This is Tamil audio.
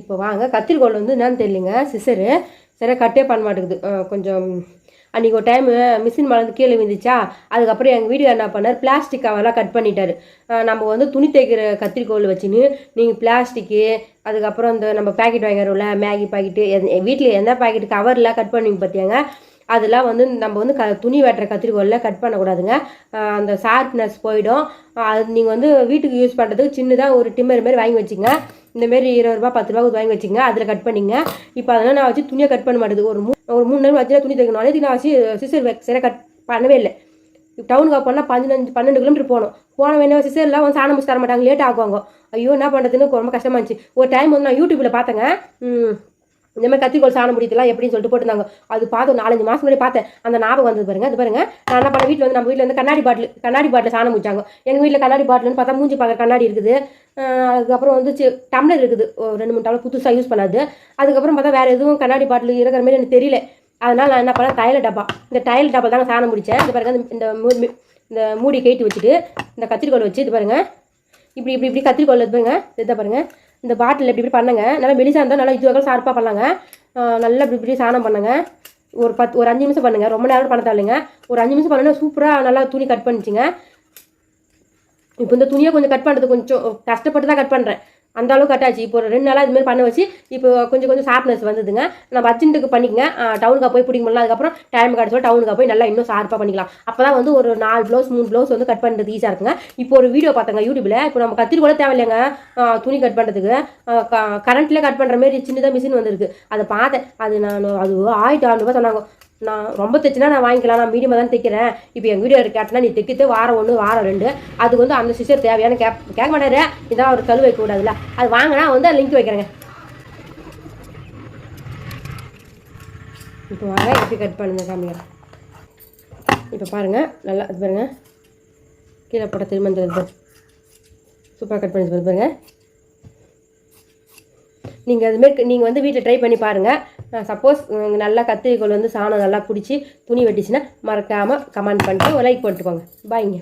இப்போ வாங்க. கத்திரிக்கோல் வந்து என்னன்னு தெரியலங்க. சிசரு. சரியாக கட்டே பண்ண மாட்டேங்குது. கொஞ்சம் அன்றைக்கி ஒரு டைமு மிஷின் மலர்ந்து கீழே விழுந்துச்சா? அதுக்கப்புறம் எங்கள் வீடு என்ன பண்ணார்? பிளாஸ்டிக் கவர்லாம் கட் பண்ணிட்டார். நம்ம வந்து துணி தைக்கிற கத்திரிக்கோல் வச்சுன்னு நீங்கள் பிளாஸ்டிக்கு அதுக்கப்புறம் இந்த நம்ம பேக்கெட் வாங்கிறோம்ல மேகி பாக்கெட்டு வீட்டில் எந்த பாக்கெட் கவர்லாம் கட் பண்ணுவீங்க பார்த்தியாங்க அதெல்லாம் வந்து நம்ம வந்து க துணி வெட்டுற கத்திரிக்கோலில் கட் பண்ணக்கூடாதுங்க. அந்த ஷார்ப்னஸ் போயிடும். அது நீங்கள் வந்து வீட்டுக்கு யூஸ் பண்ணுறதுக்கு சின்னதாக ஒரு டிம்மர் மாதிரி வாங்கி வச்சுங்க. இந்தமாரி இருபது ரூபா பத்து ரூபா வாங்கி வச்சுங்க. அதில் கட் பண்ணிங்க. இப்போ அதெல்லாம் நான் வச்சு துணியை கட் பண்ண மாட்டேது ஒரு மூ ஒரு மூணு நேரம் வச்சு துணி தைக்கணும். அன்றைக்கி நான் வச்சு சிசர் சரியாக கட் பண்ணவே இல்லை. டவுனுக்கு போனால் பதினஞ்சு பன்னெண்டு கிலோமீட்டர் போகணும். போன வேணும் சிசர்லாம் வந்து சாணம் முடிச்சு தர மாட்டாங்க. லேட் ஆகுவாங்க. ஐயோ என்ன பண்ணுறதுன்னு ரொம்ப கஷ்டமாக இருந்துச்சு. ஒரு டைம் வந்து நான் யூடியூப்பில் பார்த்தேங்க. இந்த மாதிரி கத்திரிக்கோள் சாணம் முடிக்கலாம் எப்படின்னு சொல்லிட்டு போட்டுருந்தாங்க. அது பார்த்து ஒரு நாலஞ்சு மாதம் முன்னாடி பார்த்தேன். அந்த ஞாபகம் வந்தது பாருங்க அது பாருங்க. நான் என்ன பண்ண வீட்டில் வந்து நம்ம வீட்டில் வந்து கண்ணாடி பாட்டில் கண்ணாடி பாட்டில் சாணம் முடிச்சாங்க எங்கள் வீட்டில் கண்ணாடி பாட்டில்னு பார்த்தா மூஞ்சி பார்க்குற கண்ணாடி இருக்குது. அதுக்கப்புறம் வந்து டம்ளர் இருக்குது. ஒரு ரெண்டு மூணு டம்ளர் புதுசாக யூஸ் பண்ணாது. அதுக்கப்புறம் பார்த்தா வேறு எதுவும் கண்ணாடி பாட்டில் இருக்கிற மாதிரி எனக்கு தெரியல. அதனால் நான் என்ன பண்ணேன் டைல டப்பா. இந்த டயல் டப்பா தாங்க சாணம் முடித்தேன் இது பாருங்க இந்த- இந்த மூடி கேட்டி வச்சுட்டு இந்த கத்திரிக்கோல் வச்சு இது பாருங்க. இப்படி இப்படி இப்படி கத்திரிக்கோல் இது பாருங்க இதை பாருங்கள் இந்த பாட்டில் இப்படி இப்படி பண்ணுங்க. நல்லா மெலிசாக இருந்தால் நல்லா இதுவாக ஷார்ப்பாக பண்ணலாங்க நல்லா இப்படி இப்படி சாணம் பண்ணுங்க. ஒரு பத்து ஒரு அஞ்சு நிமிஷம் பண்ணுங்க. ரொம்ப நேரம் பண்ண தேவையில்லைங்க ஒரு அஞ்சு நிமிஷம் பண்ணனா சூப்பராக நல்லா துணி கட் பண்ணிச்சிங்க. இப்போ இந்த துணியை கொஞ்சம் கட் பண்ணுறது கொஞ்சம் கஷ்டப்பட்டு தான் கட் பண்ணுறேன் அந்த அளவுக்கு கட் ஆச்சு. இப்போ ஒரு ரெண்டு நாளாக இதுமாதிரி பண்ண வச்சு இப்போ கொஞ்சம் கொஞ்சம் ஷார்ப்னஸ் வந்ததுங்க. நம்ம அர்ஜென்ட்டுக்கு பண்ணிக்கங்க. டவுனுக்கு போய் பிடிக்க முடியல. அதுக்கப்புறம் டைம் கிடச்சோ டவுனுக்கு போய் நல்லா இன்னும் ஷார்ப்பாக பண்ணிக்கலாம். அப்போ தான் வந்து ஒரு நாலு ப்ளவுஸ் மூணு ப்ளவுஸ் வந்து கட் பண்ணுறது ஈஸியாக இருக்குங்க. இப்போ ஒரு வீடியோ பார்த்தங்க யூடியூப்பில் இப்போ நம்ம கத்திரி கூட தேவையில்லைங்க துணி கட் பண்ணுறதுக்கு கரண்ட்டில் கட் பண்ணுற மாதிரி சின்னதாக மிஷின் வந்திருக்கு. அதை பார்த்தேன். அது நான் அது ஆயிரத்தி ஆறுநூறுபா சொன்னாங்க. நான் ரொம்ப தைச்சினா நான் வாங்கிக்கலாம் நான் மீடியமாக தான் தைக்கிறேன். இப்போ எங்கள் வீடியோ கேட்டனா நீ தைக்கிட்டு வாரம் ஒன்று வாரம் ரெண்டு. அதுக்கு வந்து அந்த சிஸ்டர் தேவையான கேப் கேட்க மாட்டாரு. இதான் அவர் கழுவு வைக்க கூடாதுல்ல. அது வாங்கினா வந்து லிங்க் வைக்கிறேங்க. இப்போ வாங்க எப்படி கட் பண்ணுங்க காமிங்க இப்போ பாருங்கள் நல்லா இது பாருங்கள் கீழே போட்ட திரும்ப சூப்பராக கட் பண்ணி பாருங்கள் நீங்கள் அதுமாரி நீங்கள் வந்து வீட்டில் ட்ரை பண்ணி பாருங்கள் சப்போஸ் நல்லா கத்திரிக்கோல் வந்து சாணம் நல்லா பிடிச்சி துணி வெட்டிச்சுன்னா மறக்காமல் கமெண்ட் பண்ணிட்டு ஒரு லைக் போட்டுக்கோங்க பாய்ங்க